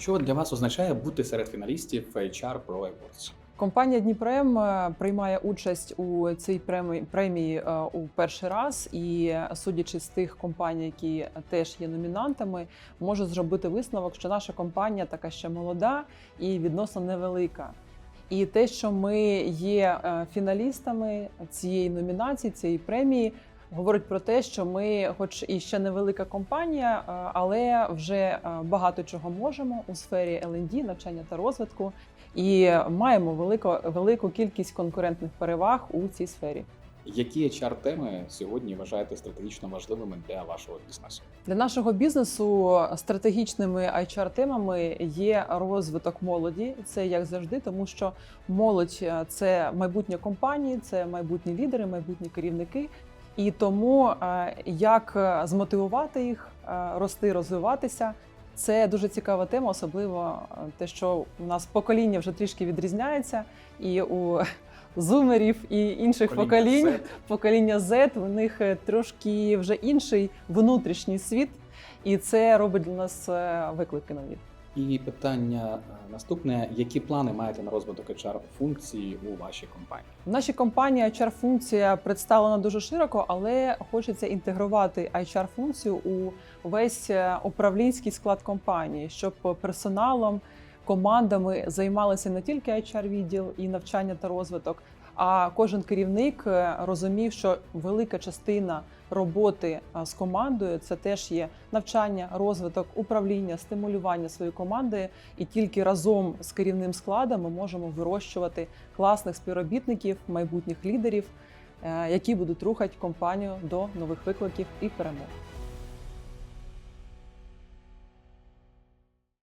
Що для вас означає бути серед фіналістів HR Pro Awards? Компанія Дніпрем е, приймає участь у цій премії, премії у перший раз, і судячи з тих компаній, які теж є номінантами, можу зробити висновок, що наша компанія така ще молода і відносно невелика. І те, що ми є е, фіналістами цієї номінації, цієї премії, говорить про те, що ми, хоч і ще невелика компанія, е, але вже е, багато чого можемо у сфері L&D, навчання та розвитку, і маємо велику, велику кількість конкурентних переваг у цій сфері. Які HR теми сьогодні вважаєте стратегічно важливими для вашого бізнесу? Для нашого бізнесу стратегічними HR-темами є розвиток молоді. Це як завжди, тому що молодь е, це майбутнє компанії, це майбутні лідери, майбутні керівники. І тому е, як е, змотивувати їх е, рости, розвиватися. Це дуже цікава тема, особливо те, що у нас покоління вже трішки відрізняється, і у зумерів і інших поколінь Z. покоління Z, у них трошки вже інший внутрішній світ, і це робить для нас виклики нові. І питання е, наступне: які плани маєте на розвиток HR функції у вашій компанії? В нашій компанії HR-функція представлена дуже широко, але хочеться інтегрувати HR-функцію у весь е, управлінський склад компанії, щоб персоналом, командами займалися не тільки HR-відділ і навчання та розвиток, а кожен керівник е, розумів, що велика частина роботи е, з командою це теж є навчання, розвиток, управління, стимулювання своєї команди. І тільки разом з керівним складом ми можемо вирощувати класних співробітників, майбутніх лідерів, е, які будуть рухати компанію до нових викликів і перемог.